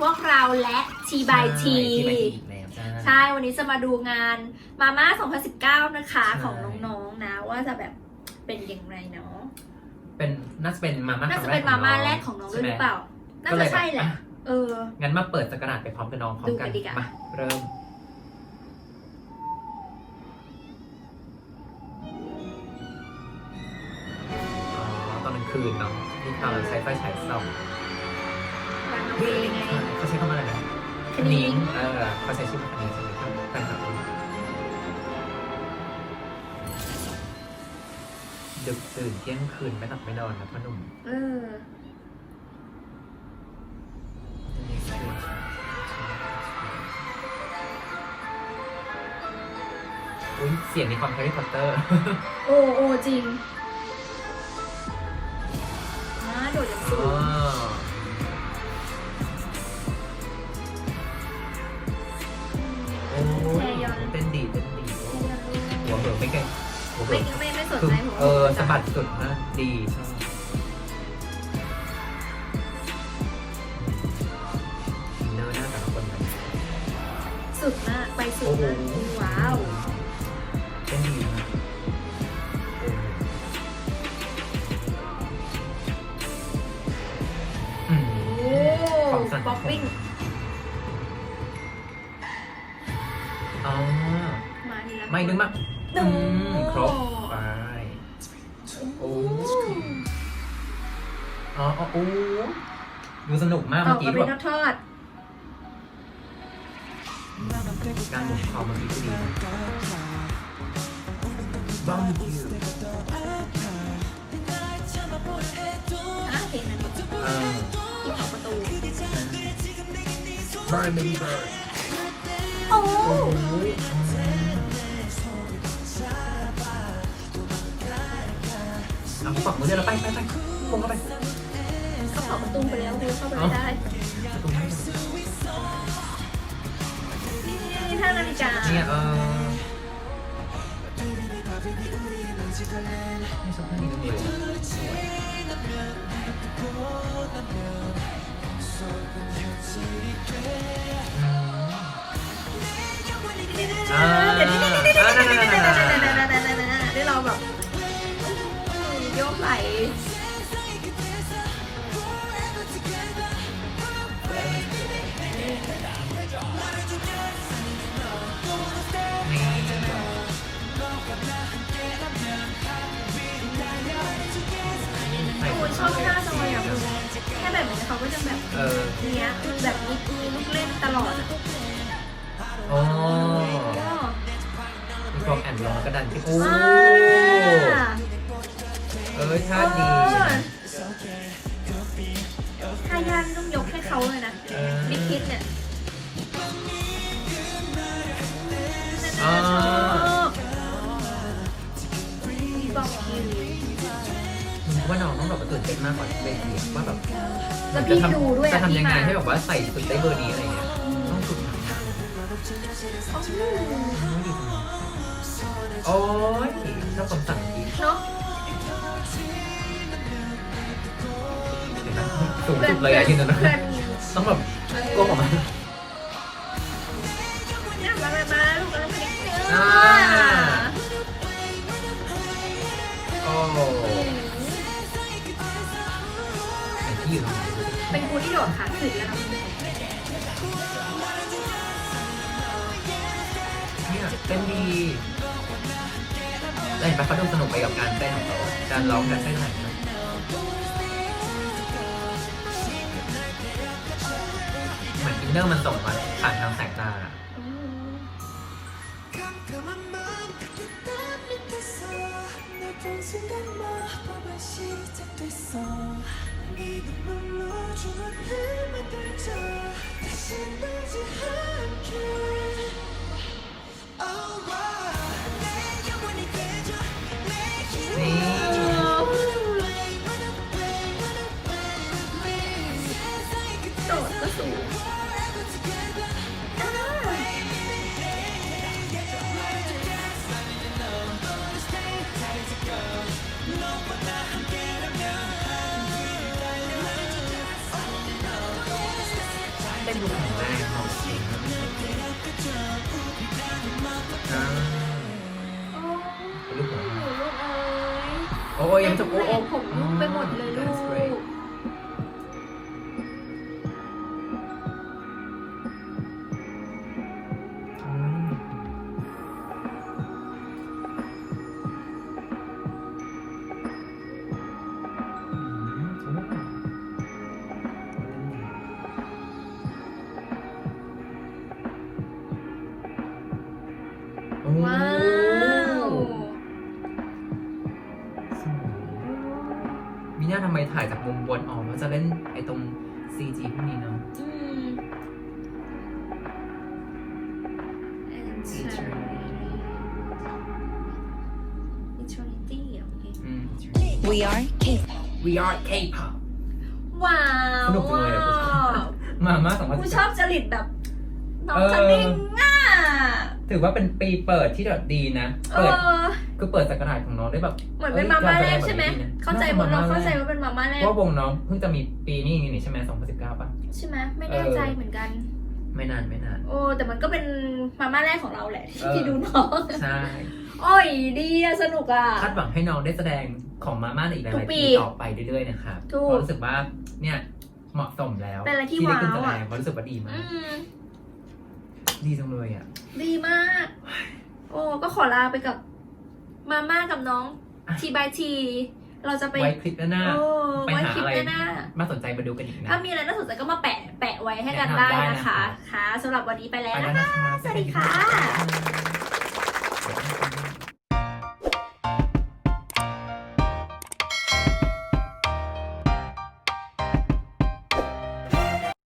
พวกเราและทีบายทีที่ไปทีอีกแล้วจ้า ใช่วันนี้จะมาดูงานมาม่า 2019 นะคะใช่ ของน้องๆนะ ว่าจะแบบเป็นยังไงเนาะเป็นน่าจะเป็นมาม่าน่าคจะรั้งเป็นขมาองม่าน้องแรกของน้องด้วยใช่หไหมรือเปล่า น่าก็เลจะยใช่แหละอะเออ งั้นมาเปิดสกราดไปพร้อมกับน้องพร้อมกันดูกันดีกว่า มาเริ่ม อ๋อตอนกลางคืนเนาะที่เขาใช้ไฟฉายส่องร้านน้องเอไงเขาใคณิ้งเออเขาใช้ชื่อว่าคณิ้งใช่ไหมครับแฟนคลับ ดึกตื่นเที่ยงคืนไม่หลับไม่นอนนะพ่อหนุ่มเออ อุ้ยเสียงในความแฮร์รี่พอตเตอร์ โอ้โอ้จริงอ่าโดดจากสูง อใจหัวเออสะบัดสุดมากดีชอบอินเนอร์หน้าแต่ละคนแบบสุดมาก ไปสุดโอ้โหมากว้าว เต้นดีมากโอ้อืม โอ้ความสั่นป๊อปปิ้งอ๋อ มาทีละไม่นึกมากหนึ่งอืม อ๋ออ๋อโอ้ดูสนุกมากอเมื่ออกกี้มาแบเป็นบทอดการหมุนคอเมื่อกี้ก็ดีนะบ้องคิวอะเพลงนั้นที่ออกประตูบาร์บี้เบิร์ดโอ้โอ้ยเอาฝักมือเดียวเราไปไปไปพุ่งเข้าไปาเผาประตูไปแล้วดูเข้าไปไม่ได้ตรงนี้นี่ท่านาฬิกาเนี่ยเออนี่ชอบท่านี้จังเลยสวยอืมอ่าเดี๋ยวนี้อ่านั่นๆๆๆๆได้เราแบบโยกไหล แบบนี้เขาก็จะแบบเออเนี้ยคือแบบมีมีลูกเล่นตลอดอะอ๋อก็มีความแอนลงแล้วก็ดันที่โอ้อ่าเอ้ยท่าดีถ้าย่านต้องยกให้เขาเลยนะเออ บิ๊กคิดเนี่ย มึงว่าน้องต้องแบบว่าตื่นเต้นมากกว่าเวทีว่าแบบแล้วพี่ดูด้วยจะอะทำยังไงพี่มาให้แบบว่าใส่ชุดได้เบอร์นี้อะไรเงี้ยต้องฝึกหนักนะโอ้โหโอ้ยชอบคำสั่งทีเนาะเห็นไหมสูงสุดเลยอะที่นั่นนะเพื่อนต้องแบบโก้ออก ที่โดแล้วนะเนี่ยเต้นดีแล้วเห็นปะเขาดูสนุกไปกับการเต้นของเขาการร้องการเต้นไหนนะเหมือนอินเนอร์มันส่งมาผ่านทางสายตาอะ 이 눈물로 주문을 만들자 다시 나지 않게 또 왔다 또 ลูกเอ๋ยโอ้ยยังจะโอ้ผมลุกไปหมดเลยลูก ว้าวสวยมีหน้าทำไมถ่ายจากมุมบนออกมันจะเล่นไอ้ตรง CG พวกนี้เนาะ อืม Eternity อะโอเค อืม We are K-pop. We are K-pop ว้าวสนุกจังเลยอะ มาม่าสองพันกูสิบชอบจริตแบบน้องเออคันนิ่งอะ ถือว่าเป็นปีเปิดที่แบบดีนะ เอเปิดอคือเปิดสักราชของน้องได้แบบเหมือนเป็นมาม่าแรกใช่ไหมเอ้ยเข้าใจหมดเราเข้าใจว่าเป็นมาม่าแรเพกราะว่าวงน้องเพิ่งจะมีปีนี้นี่ใช่ไหม2019ป่ะ ใช่ไหมไม่แน่ใจเหมือนกัน ไม่นานไม่นาน โอ้แต่มันก็เป็นมาม่าแรกของเราแหละเออ ที่ดูน้องใช่ โอ้ยดีอะสนุกอะคาดหวังให้น้องได้แสดงของมาม่าในอีกหทุลากยๆปีปีต่อไปเรื่อยๆนะครับถูกเพราะรู้สึกว่าเนี่ยเหมาะสมแล้วเป็นอะไรที่ได้ขึ้นว้าวแสดอะ งเพราะรู้สึกว่าดีมาอืก ม ดีจังเลยอะ ดีมาก โอ้ก็ขอลาไปกับมาม่ากับน้องอะ ทีบายที เราจะไปไว้คลิปหน้า โอ้ไปไว้หาคลิปอะไร หน้าๆมาสนใจมาดูกันอีกนะ ถ้ามีอะไรน่าสนใจก็มาแปะแปะไว้ให้กันแนะนำได้ได้นะนะคะ คะ ค่ะสำหรับวันนี้ไปแล้วไปนะแล้วคะ นะคะสวัสดีค่ะ สวัสดีค่ะ